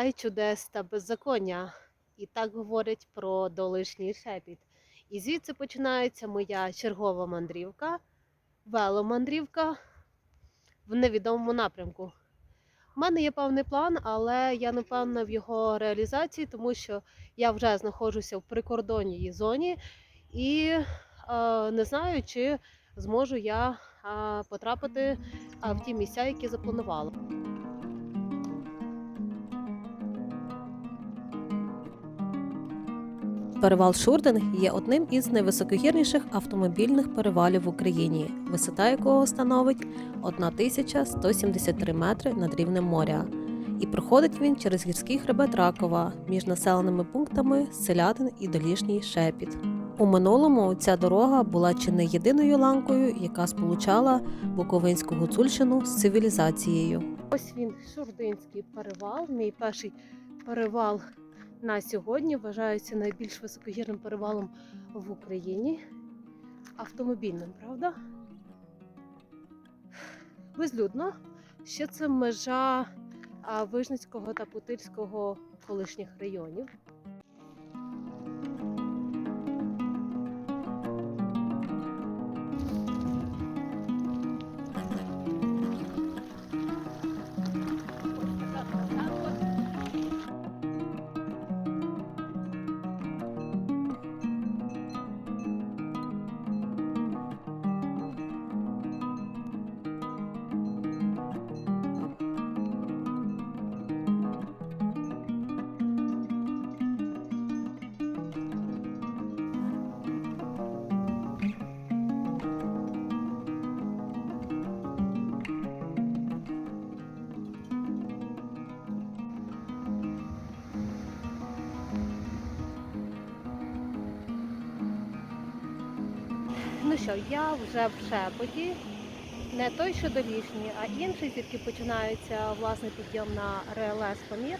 край чудес та беззаконня. І так говорять про долишній шепіт. І звідси починається моя чергова мандрівка, веломандрівка в невідомому напрямку. У мене є певний план, але я не впевнена в його реалізації, тому що я вже знаходжуся в прикордонній зоні і е, не знаю, чи зможу я е, потрапити в ті місця, які запланувала. Перевал Шурден є одним із найвисокогірніших автомобільних перевалів в Україні, висота якого становить 1173 метри над рівнем моря. І проходить він через гірський хребет Ракова між населеними пунктами Селятин і Долішній Шепіт. У минулому ця дорога була чи не єдиною ланкою, яка сполучала Буковинську Гуцульщину з цивілізацією. Ось він, Шурдинський перевал, мій перший перевал на сьогодні. Вважається найбільш високогірним перевалом в Україні. Автомобільним, правда? Безлюдно. Ще це межа Вижницького та Путильського колишніх районів. Що, я вже в Шепоті. Не той, що долішній, а інший, звідки починається власний підйом на РЛС Памір.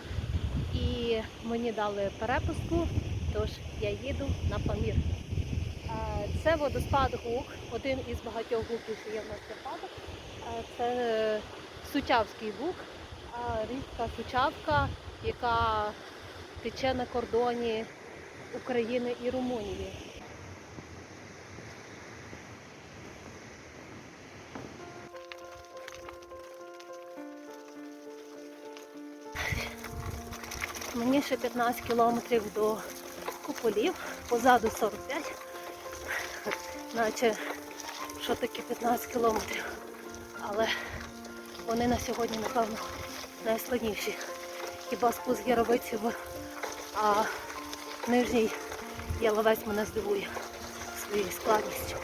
І мені дали перепустку, тож я їду на Памір. Е, Це водоспад Гук, один із багатьох гуків, що є в нас Карпатах. Е, Це е, Сучавський гук, річка Сучавка, яка тече на кордоні України і Румунії. Мені ще 15 кілометрів до куполів, позаду 45. Наче що таке 15 кілометрів. Але вони на сьогодні, напевно, найскладніші. Хіба спуск Яровиці в а нижній яловець мене здивує своєю складністю.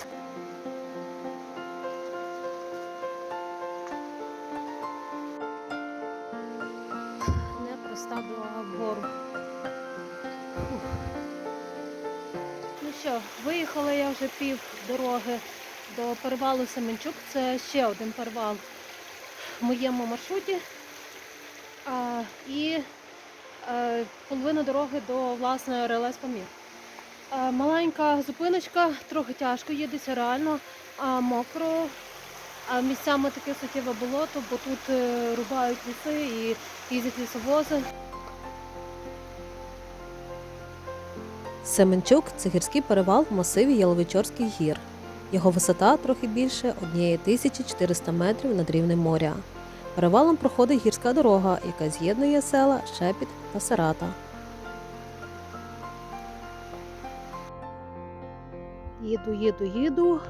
Вже пів дороги до перевалу Семенчук. Це ще один перевал в моєму маршруті. А, і е, половина дороги до власної РЛС Памір. Е, маленька зупиночка, трохи тяжко їдеться реально, а мокро. А місцями таке суттєве болото, бо тут е, рубають ліси і їздять лісовози. Семенчук це гірський перевал в масиві Яловичорських гір. Його висота трохи більше 1400 метрів над рівнем моря. Перевалом проходить гірська дорога, яка з'єднує села Шепіт та Сарата. Їду, їду, їду.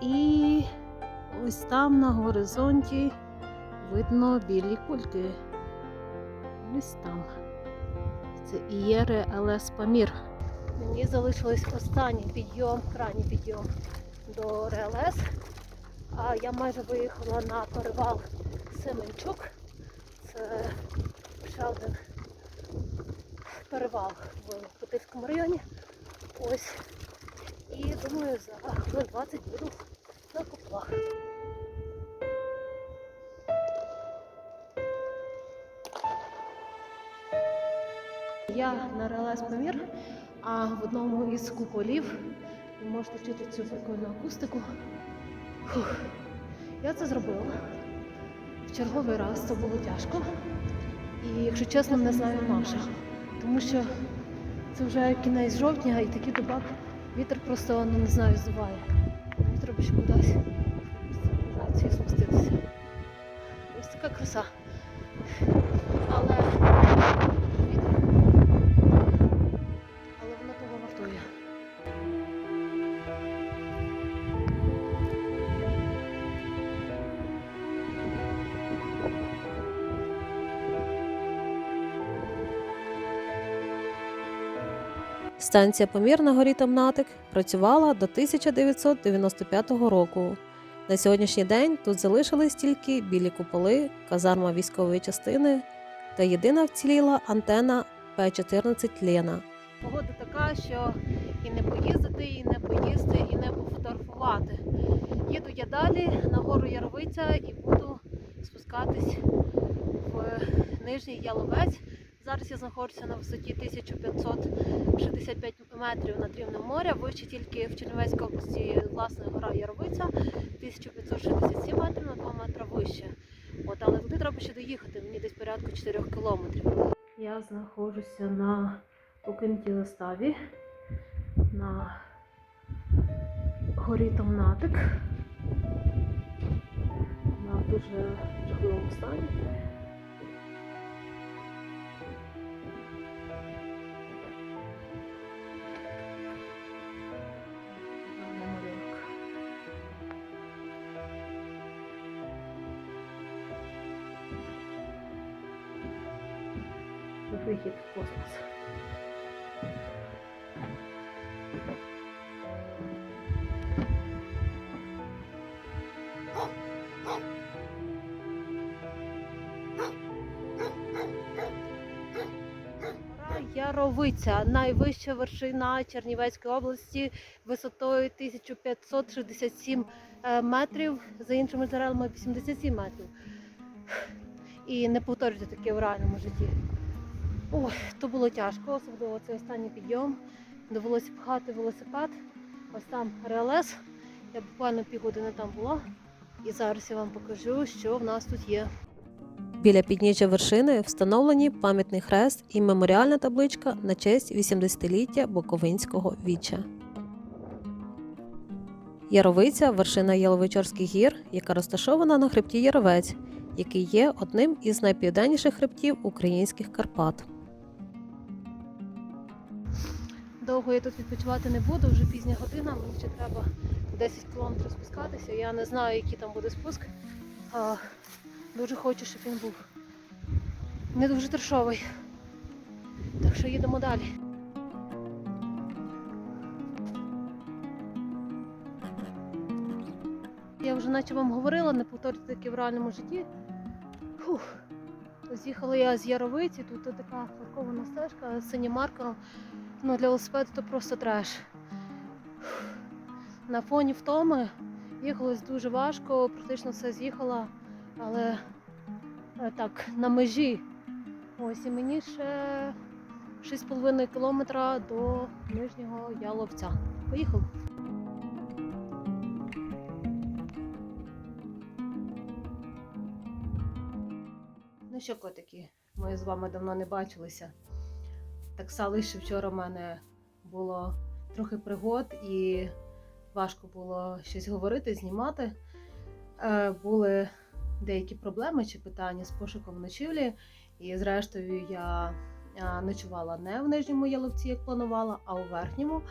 І ось там на горизонті видно білі кульки. Ось там. Це і є РЛС Памір. Мені залишилось останній підйом, крайній підйом до РЛС. А я майже виїхала на перевал Семенчук. Це ще один перевал в Путильському районі. Ось. І думаю, за 20 буду на куплах. Я на РЛС Памір, а в одному із куполів ви можете чути цю прикольну акустику. Фух. Я це зробила. В черговий раз це було тяжко. І, якщо чесно, не знаю наша. Тому що це вже кінець жовтня і такий добак вітер просто ну, не знаю, здуває. Треба ще кудись спуститися. Ось така краса. Але Станція Помір на горі Тамнатик працювала до 1995 року. На сьогоднішній день тут залишились тільки білі куполи, казарма військової частини та єдина вціліла антена П-14 Лена. Погода така, що і не поїздити, і не поїсти, і не пофотографувати. Їду я далі на гору Яровиця і буду спускатись в Нижній Яловець. Зараз я знаходжуся на висоті 1565 метрів над рівнем моря. Вище тільки в Чернівецькій області власне гора Яровиця 1567 метрів на 2 метри вище. От, але туди треба ще доїхати, мені десь порядку 4 кілометрів. Я знаходжуся на покинутій листаві на горі Томнатик. На дуже жахливому стані. Вихід в космос. Яровиця, найвища вершина Чернівецької області висотою 1567 е, метрів, за іншими джерелами 87 метрів. І не повторюйте таке в реальному житті. Ой, то було тяжко, особливо цей останній підйом. Довелося пхати велосипед. Ось там РЛС. Я буквально півгодини там була. І зараз я вам покажу, що в нас тут є. Біля підніжжя вершини встановлені пам'ятний хрест і меморіальна табличка на честь 80-ліття Буковинського віча. Яровиця вершина Яловичорських гір, яка розташована на хребті Яровець, який є одним із найпівденніших хребтів українських Карпат. Довго я тут відпочивати не буду, вже пізня година, мені ще треба 10 кілометрів спускатися. Я не знаю, який там буде спуск. А, дуже хочу, щоб він був не дуже трешовий. Так що їдемо далі. Я вже наче вам говорила, не повторюйте таке в реальному житті. Фух. З'їхала я з Яровиці, тут така паркована стежка з синім маркером. Ну, для велосипеду то просто треш. На фоні втоми їхалось дуже важко, практично все з'їхала, але е, так, на межі. Ось і мені ще 6,5 кілометра до нижнього Яловця. Поїхали. Ну що, котики, ми з вами давно не бачилися. Так стало, що вчора в мене було трохи пригод і важко було щось говорити, знімати. Е, були деякі проблеми чи питання з пошуком ночівлі. І зрештою я е, ночувала не в нижньому яловці, як планувала, а у верхньому.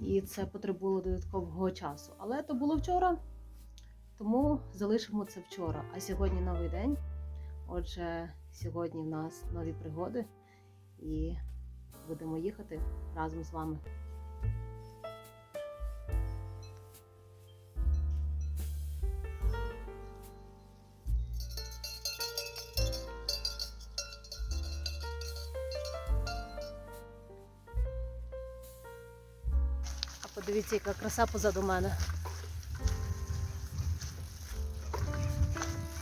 І це потребувало додаткового часу. Але то було вчора, тому залишимо це вчора. А сьогодні новий день. Отже, сьогодні в нас нові пригоди і будемо їхати разом з вами. Подивіться, яка краса позаду мене.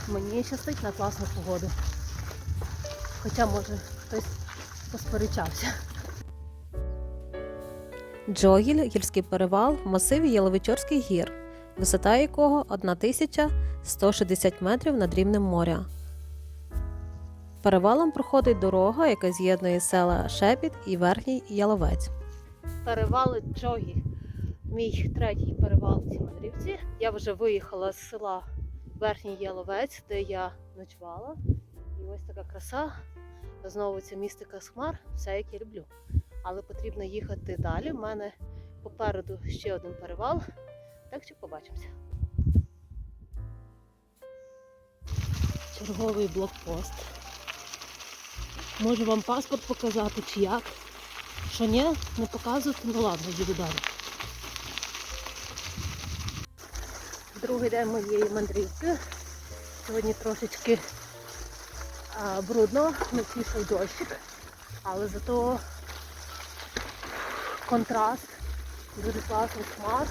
Мені щастить на класну погоду. Хоча, може, хтось посперечався. Джогіль гірський перевал в масиві Яловичорських гір, висота якого 1160 метрів над рівнем моря. Перевалом проходить дорога, яка з'єднує села Шепіт і Верхній Яловець. перевали Джогі. Мій третій перевал в цій мандрівці. Я вже виїхала з села Верхній Яловець, де я ночувала. І ось така краса. Знову ця містика з хмар, все як я люблю. Але потрібно їхати далі. У мене попереду ще один перевал. Так що побачимося. Черговий блокпост. Можу вам паспорт показати чи як. Що ні, не показувати, ну ладно, їду далі. Другий день моєї мандрівки. Сьогодні трошечки а, брудно, не пішов дощик, але зато контраст дуже класний хмар.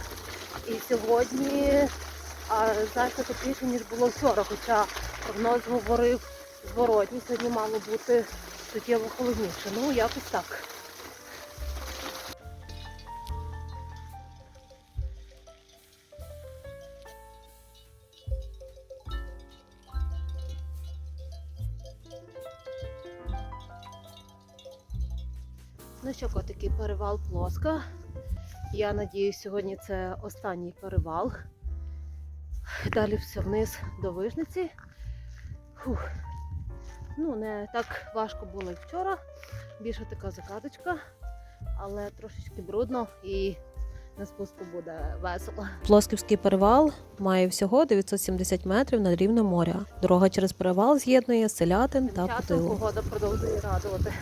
І сьогодні значно тепліше, ніж було вчора, хоча прогноз говорив зворотній, сьогодні мало бути суттєво холодніше. Ну, якось так. Ну що, котики, перевал плоска. Я надіюсь, сьогодні це останній перевал. Далі все вниз до вижниці. Фух. Ну, не так важко було як вчора. Більше така закаточка, але трошечки брудно і на спуску буде весело. Плосківський перевал має всього 970 метрів над рівнем моря. Дорога через перевал з'єднує селятин Тим та часом погода продовжує радувати.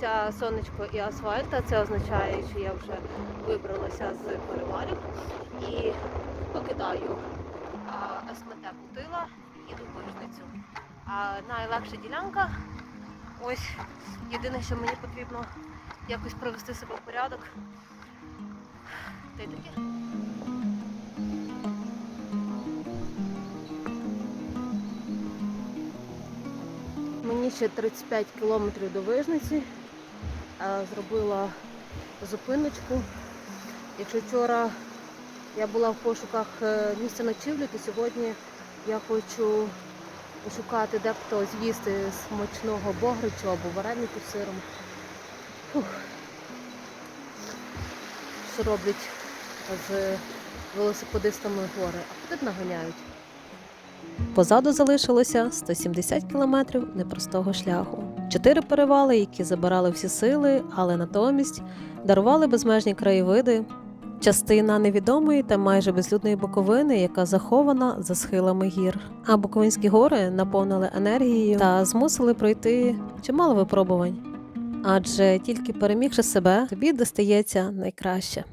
З'явилися сонечко і асфальт, а це означає, що я вже вибралася з перевалів і покидаю СМТ Путила, їду в Вижницю. А найлегша ділянка. Ось єдине, що мені потрібно якось привести себе в порядок. Та й таке. Мені ще 35 кілометрів до Вижниці. Е, Зробила зупиночку. Якщо вчора я була в пошуках е, місця ночівлі, то сьогодні я хочу пошукати де хто з'їсти смачного богричу або вареників з сиром. Фух. Що роблять з велосипедистами гори? Апетит наганяють. Позаду залишилося 170 кілометрів непростого шляху. Чотири перевали, які забирали всі сили, але натомість дарували безмежні краєвиди. Частина невідомої та майже безлюдної боковини, яка захована за схилами гір. А Буковинські гори наповнили енергією та змусили пройти чимало випробувань. Адже тільки перемігши себе, тобі достається найкраще.